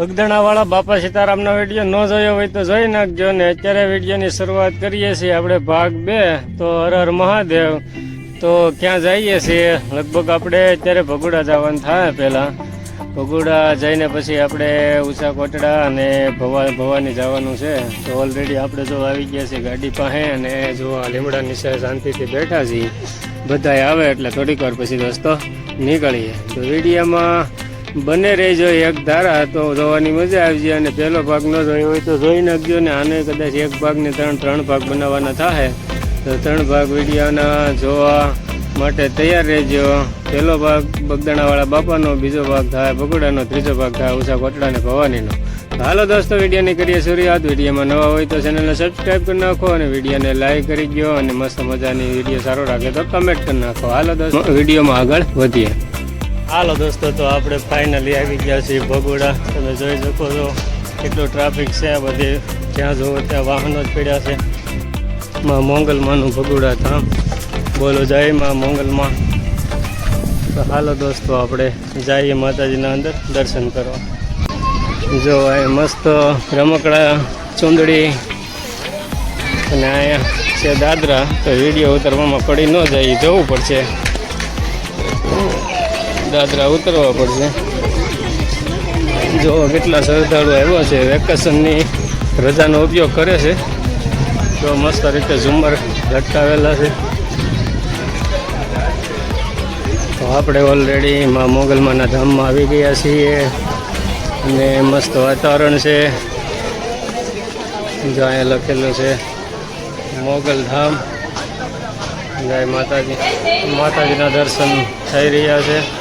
બગદણાવાળા બાપા સીતારામનો વીડિયો ન જોયો હોય તો જોઈ નાખજો ને અત્યારે વિડીયોની શરૂઆત કરીએ છીએ આપણે ભાગ બે, તો હર હર મહાદેવ. તો ક્યાં જઈએ છીએ? લગભગ આપણે અત્યારે ભગુડા જવાનું થાય પહેલાં. ભગુડા જઈને પછી આપણે ઉષા કોટડા અને ભવા, ભવાની જવાનું છે. તો ઓલરેડી આપણે જો આવી ગયા છીએ ગાડી પાસે અને જો લીમડા નીચે શાંતિથી બેઠા છીએ. બધાય આવે એટલે થોડીક વાર પછી દોસ્તો નીકળીએ. તો વિડીયોમાં બંને રહેજો, એક ધારા તો જોવાની મજા આવી જાય અને પહેલો ભાગ ન જોયો હોય તો જોઈ નાખજો ને આને કદાચ એક ભાગને ત્રણ ત્રણ ભાગ બનાવવાના થાય તો ત્રણ ભાગ વિડીયોના જોવા માટે તૈયાર રહેજો. પહેલો ભાગ બગદાણાવાળા બાપાનો, બીજો ભાગ થાય બગોડાનો ત્રીજો ભાગ થાય ઉષા કોટડા ને ભવાનીનો. હાલો દોસ્તો, વિડીયોની કરીએ શરૂઆત. વિડીયોમાં નવા હોય તો ચેનલને સબસ્ક્રાઈબ કરી નાખો અને વિડીયોને લાઈક કરી દો અને મસ્ત મજાની વીડિયો સારો લાગે તો કમેન્ટ કરી નાખો. હાલો દોસ્તો, વિડીયોમાં આગળ વધીએ. હાલો દોસ્તો, તો આપણે ફાઇનલી આવી ગયા છીએ ભગોડા. તમે જોઈ શકો છો કેટલો ટ્રાફિક છે આ બધે. જ્યાં જોવો ત્યાં વાહનો જ પડ્યા છે. માં મોંગલમાંનું ભગોડા ધામ. બોલો, જાય માં મોંગલમાં. તો હાલો દોસ્તો, આપણે જઈએ માતાજીના અંદર દર્શન કરવા. જો, આ મસ્ત રમકડા, ચૂંદડી અને અહીંયા છે દાદરા. તો વીડિયો ઉતરવામાં પડી ન જાય જવું પડશે. દાદરા ઉતરવા પડશે. જો કેટલા શ્રદ્ધાળુ આવ્યા છે. વેકેશનની રજાનો ઉપયોગ કરે છે. તો મસ્ત રીતે ઝુમર લટકાવેલા છે. તો આપણે ઓલરેડી માં મોગલમાના ધામમાં આવી ગયા છીએ. અને મસ્ત વાતાવરણ છે. જો અહીંયા લખેલું છે, મોગલ ધામ. જય માતાજી. માતાજીના દર્શન થઈ રહ્યા છે.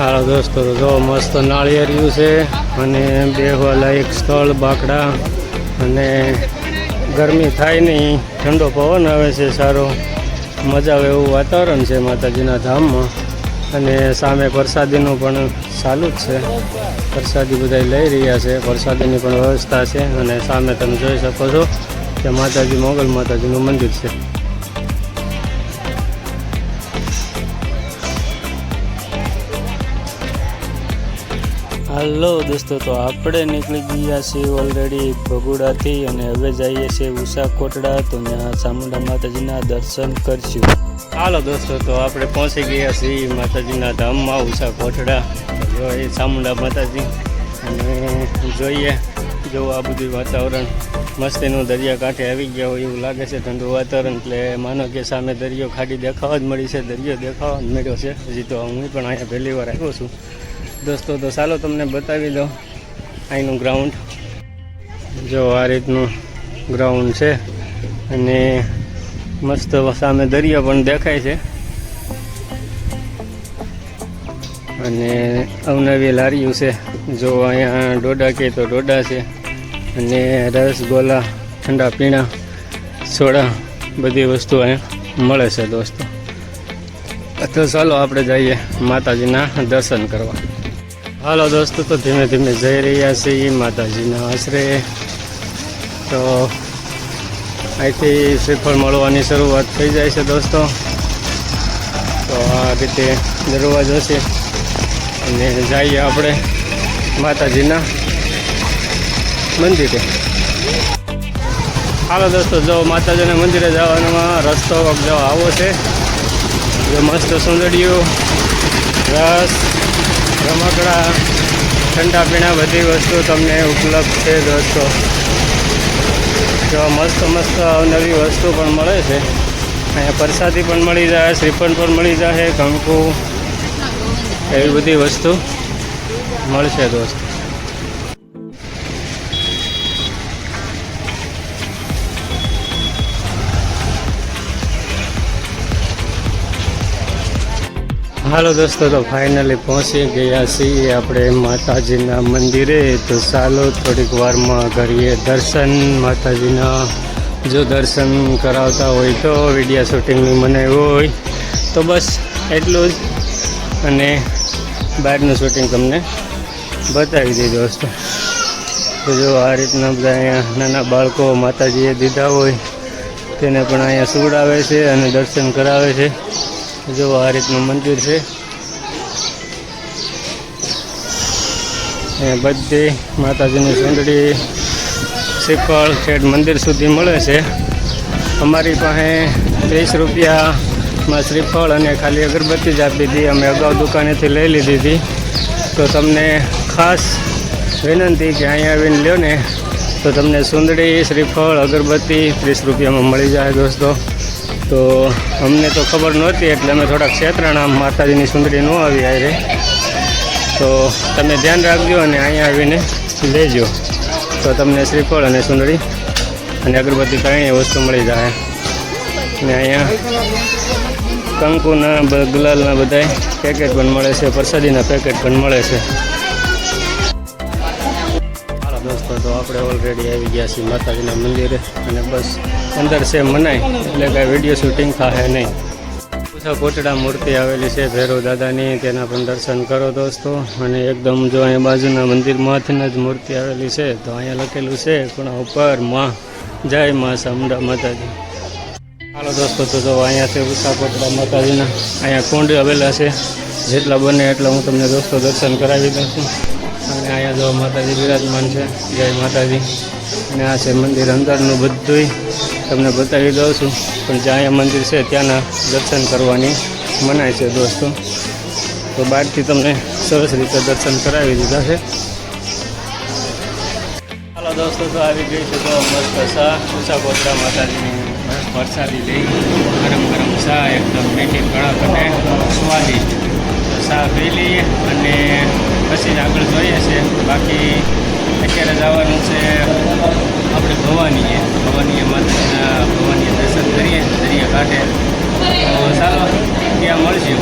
સારા દોસ્તો તો જો મસ્ત નાળિયેરિયું છે અને બેહવા લાયક સ્થળ બાકડા અને ગરમી થાય નહીં, ઠંડો પવન આવે છે સારો. મજા આવે એવું વાતાવરણ છે માતાજીના ધામમાં. અને સામે પ્રસાદીનું પણ ચાલુ જ છે. પ્રસાદી બધા લઈ રહ્યા છે. પ્રસાદીની પણ વ્યવસ્થા છે અને સામે તમે જોઈ શકો છો કે માતાજી મોગલ માતાજીનું મંદિર છે. હાલો દોસ્તો, તો આપણે નીકળી ગયા છીએ ઓલરેડી ભગુડાથી અને હવે જઈએ છીએ ઉષા કોટડા તો ત્યાં ચામુંડા માતાજીના દર્શન કરશું. હાલો દોસ્તો, તો આપણે પહોંચી ગયા છીએ માતાજીના ધામમાં ઉષા કોટડા જો એ ચામુંડા માતાજી. અને જોઈએ, જો આ બધું વાતાવરણ મસ્તીનું દરિયા કાંઠે આવી ગયા હોય એવું લાગે છે ઠંડુ વાતાવરણ, એટલે માનો કે સામે દરિયો ખાડી દેખાવા જ મળી છે, દરિયો દેખાવા જ મળ્યો છે. હજી તો હું પણ અહીંયા પહેલી વાર આવ્યો છું. દોસ્તો, તો ચાલો તમને બતાવી દો અહીંનું ગ્રાઉન્ડ જો આ રીતનું ગ્રાઉન્ડ છે અને મસ્ત સામે દરિયો પણ દેખાય છે. અને અવનવી લારીઓ છે. જો અહીંયા ડોડા કે તો ડોડા છે. અને રસગોલા ઠંડા પીણા, સોડા, બધી વસ્તુ અહીંયા મળે છે દોસ્તો. તો ચાલો આપણે જઈએ માતાજીના દર્શન કરવા. હાલો દોસ્તો, તો ધીમે ધીમે જઈ રહ્યા છીએ માતાજીના આશરે. તો અહીંથી શ્રીફળ મળવાની શરૂઆત થઈ જાય છે દોસ્તો. તો આ રીતે દરવાજો છે. અને જઈએ આપણે માતાજીના મંદિરે હાલો દોસ્તો, જો માતાજીના મંદિરે જવાનામાં રસ્તો જો આવો છે. જો મસ્ત સુંદરીઓ, રસ, રમકડા, ઠંડા પીણા બધી વસ્તુ તમને ઉપલબ્ધ છે દોસ્તો. જો મસ્ત મસ્ત નવી વસ્તુ પણ મળે છે. અહીંયા પ્રસાદી પણ મળી જાય, શ્રીફળ પણ મળી જાય કંકુ એવી બધી વસ્તુ મળશે દોસ્તો. હાલો દોસ્તો, તો ફાઇનલી પહોંચી ગયા છીએ આપણે માતાજીના મંદિરે. તો ચાલો થોડીક વારમાં કરીએ દર્શન. માતાજીના જો દર્શન કરાવતા હોય તો વિડીયા શૂટિંગની મને હોય તો બસ એટલું જ. અને બહારનું શૂટિંગ તમને બતાવી દઈ દોસ્તો. તો જો આ રીતના બધા અહીંયા નાના બાળકો માતાજીએ દીધા હોય, તેને પણ અહીંયા સુવડાવે છે અને દર્શન કરાવે છે. જો આ રીતનું મંદિર છે. એ બધી માતાજીની સુંદરી શ્રીફળ છેડ મંદિર સુધી મળે છે. અમારી પાસે ત્રીસ રૂપિયામાં શ્રીફળ અને ખાલી અગરબત્તી જ આપી હતી. અમે અગાઉ દુકાનેથી લઈ લીધી હતી. તો તમને ખાસ વિનંતી કે અહીંયા આવીને લ્યો ને, તો તમને સુંદડી શ્રીફળ, અગરબત્તી ત્રીસ રૂપિયામાં મળી જાય દોસ્તો. તો અમને તો ખબર નહોતી એટલે અમે થોડાક ક્ષેત્રાણા માતાજીની સુંદરી ન આવી આવી તો તમે ધ્યાન રાખજો અને અહીંયા આવીને લેજો. તો તમને શ્રીફળ અને સુંદરી અને અગરબત્તી ત્રણેય વસ્તુ મળી જાય. અને અહીંયા કંકુના ગુલાલના બધા પેકેટ પણ મળે છે, પ્રસાદીના પેકેટ પણ મળે છે. તો આપણે ઓલરેડી આવી ગયા છીએ માતાજીના મંદિરે. અને બસ અંદર છે મનાય એટલે કાંઈ વીડિયો શૂટિંગ થાય નહીં. પૂછા કોટડા મૂર્તિ આવેલી છે ભૈરવ દાદાની. તેના પણ દર્શન કરો દોસ્તો. અને એકદમ જો અહીંયા બાજુના મંદિરમાંથી જ મૂર્તિ આવેલી છે, તો અહીંયા લખેલું છે, ખૂણા ઉપરમાં. જય માં સમડા માતાજી. હાલો દોસ્તો, તો જો અહીંયાથી ઉષા કોટડા માતાજીના. અહીંયા કુંડ આવેલા છે. જેટલા બને એટલા હું તમને દોસ્તો દર્શન કરાવી દઉં છું. અને અહીંયા જો માતાજી બિરાજમાન છે, જય માતાજી. અને આ છે મંદિર અંદરનું બધુંય તમને બતાવી દઉં છું. પણ જ્યાં મંદિર છે, ત્યાંના દર્શન કરવાની મનાય છે દોસ્તો. તો બહારથી તમને સરસ રીતે દર્શન કરાવી દીધા છે. હાલો દોસ્તો, તો આવી ગઈ છે તો મસ્ત શાહ ઉષા કોટડા માતાજીની વરસાદી લઈ. ગરમ ગરમ સા, એકદમ મીઠી કણક અને સ્વાદિષ્ટ. શાહ પી લઈએ અને પછી જ આગળ જોઈએ છે. બાકી અત્યારે જવાનું છે આપણે ભવાનીએ. ભવાનીએ માતાજીના, ભવાનીએ દર્શન કરીએ, દરિયા કાંઠે. તો ચાલો, ત્યાં મળશે.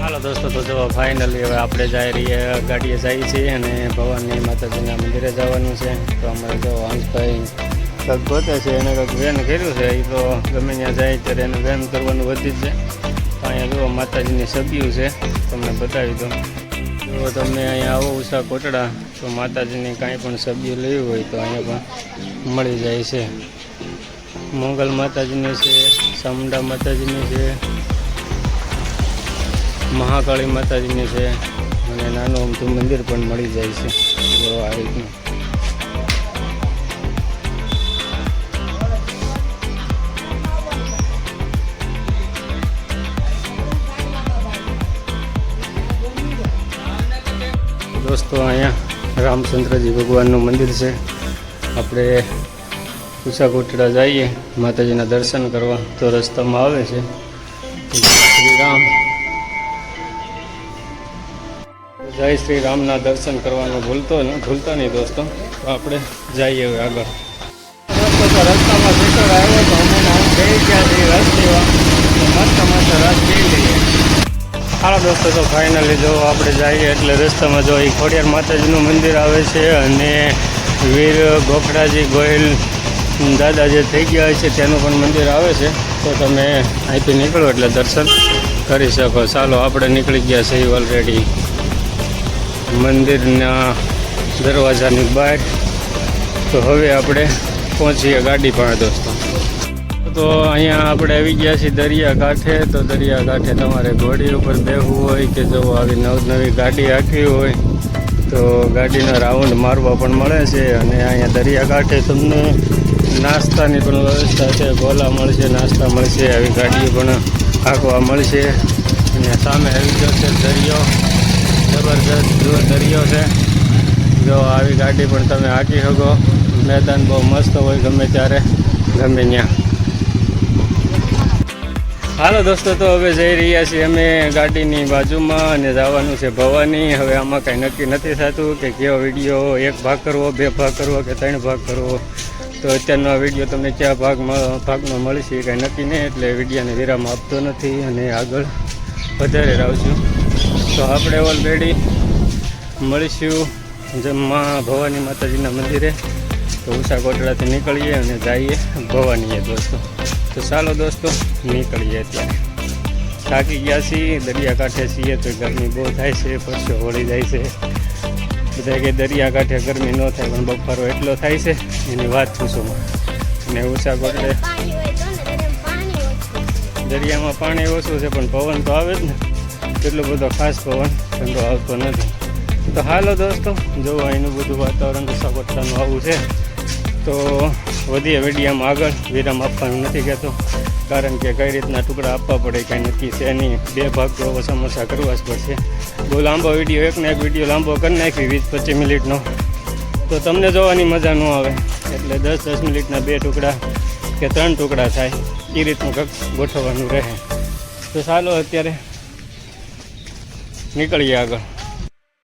હાલો દોસ્તો, તો જો ફાઇનલી હવે આપણે જઈ રહીએ, ગાડીએ જઈએ છીએ અને ભવાની માતાજીના મંદિરે જવાનું છે. તો અમારે જો હંસભાઈ કંઈક ગોતે છે, એને કંઈક વેન કર્યું છે. એ તો ગમે ત્યાં જાય, ત્યારે એને વેન કરવાનું વધી જ છે અહીંયા જો માતાજીની સબ્યું છે. તમને બતાવી દઉં. જો તમે અહીંયા આવો ઉષા કોટડા, તો માતાજીની કાંઈ પણ સબ્જી લેવી હોય તો અહીંયા પણ મળી જાય છે. મોગલ માતાજીની છે ચામુંડા માતાજીની છે, મહાકાળી માતાજીની છે, અને નાનું અમથું મંદિર પણ મળી જાય છે. જો આ રીતનું. દોસ્તો અહીંયા રામચંદ્રજી ભગવાનનું મંદિર છે. આપણે ઉષા કોટડા જઈએ, માતાજીના દર્શન કરવા. તો રસ્તામાં આવે છે. શ્રી રામ જય શ્રી રામના દર્શન કરવાનું ભૂલતો ન, ભૂલતા નહીં દોસ્તો. તો આપણે જઈએ હવે આગળ. રસ્તામાં પેટ્રોલ આવ્યો તો ગયા રસ લેવા મસ્ત મસ્ત રસ પી લઈએ હાલો દોસ્તો તો ફાઇનલી જો આપણે જઈએ એટલે રસ્તામાં જો એ ખોડિયાર માતાજીનું મંદિર આવે છે અને વીર ગોખડાજી ગોયલ દાદા જે થઈ ગયા છે તેનું પણ મંદિર આવે છે. તો તમે અહીંથી નીકળો એટલે દર્શન કરી શકો. ચાલો, આપણે નીકળી ગયા છે ઓલરેડી મંદિરના દરવાજાની બહાર. તો હવે આપણે પહોંચીએ ગાડી પણ દોસ્તો. તો અહીંયા આપણે આવી ગયા છીએ દરિયા કાંઠે તો દરિયા કાંઠે તમારે ઘોડી ઉપર બેહવું હોય કે જો આવી નવ નવી ગાડી આખવી હોય, તો ગાડીનો રાઉન્ડ મારવા પણ મળે છે. અને અહીંયા દરિયા કાંઠે તમને નાસ્તાની પણ વ્યવસ્થા છે ગોલા મળશે, નાસ્તા મળશે, આવી ગાડીઓ પણ હાંકવા મળશે. અને સામે આવી ગયો છે દરિયો. જબરદસ્ત જો દરિયો છે. જો આવી ગાડી પણ તમે હાંકી શકો. મેદાન બહુ મસ્ત હોય ગમે ત્યારે. ગમે ત્યાં. હાલો દોસ્તો, તો હવે જઈ રહ્યા છીએ અમે ગાડીની બાજુમાં અને જવાનું છે ભવાની. હવે આમાં કાંઈ નક્કી નથી થતું કે કેવો વીડિયો એક ભાગ કરવો, બે ભાગ કરવો કે ત્રણ ભાગ કરવો. તો અત્યારનો આ વીડિયો તમને કયા ભાગમાં ભાગમાં મળશે કાંઈ નક્કી નહીં, એટલે વિડીયોને વિરામ આપતો નથી અને આગળ વધારે રાવશું તો આપણે ઓલરેડી મળીશું જમવા ભવાની માતાજીના મંદિરે. તો ઉષા કોટડાથી નીકળીએ અને જઈએ ભવાનીએ દોસ્તો. તો ચાલો દોસ્તો નીકળીએ અત્યારે થાકી ગયા છીએ દરિયા કાંઠે છીએ તો ગરમી બહુ થાય છે, પરસો વળી જાય છે. બધા કે દરિયા કાંઠે ગરમી ન થાય, પણ બફારો એટલો થાય છે, એની વાત પૂછું અને ઉષા કોટડે દરિયામાં પાણી ઓછું છે, પણ પવન તો આવે જ ને. એટલો બધો ખાસ પવન ઠંડો આવતો નથી. તો હાલો દોસ્તો જો અહીંનું બધું વાતાવરણ સગવડતાનું આવું છે. તો વધીએ વિડીયામાં આગળ. વિરામ આપવાનું નથી કહેતો, કારણ કે કઈ રીતના ટુકડા આપવા પડે કંઈ નક્કી છે નહીં બે ભાગ તો હવે સમસ્યા કરવા જ પડશે. બહુ લાંબો વીડિયો એકને એક વીડિયો લાંબો કરી નાખી, વીસ પચીસ મિનિટનો. તો તમને જોવાની મજા ન આવે. એટલે દસ દસ મિનિટના બે ટુકડા કે ત્રણ ટુકડા થાય એ રીતનું કંઈક ગોઠવવાનું રહે. તો ચાલો અત્યારે નીકળીએ આગળ.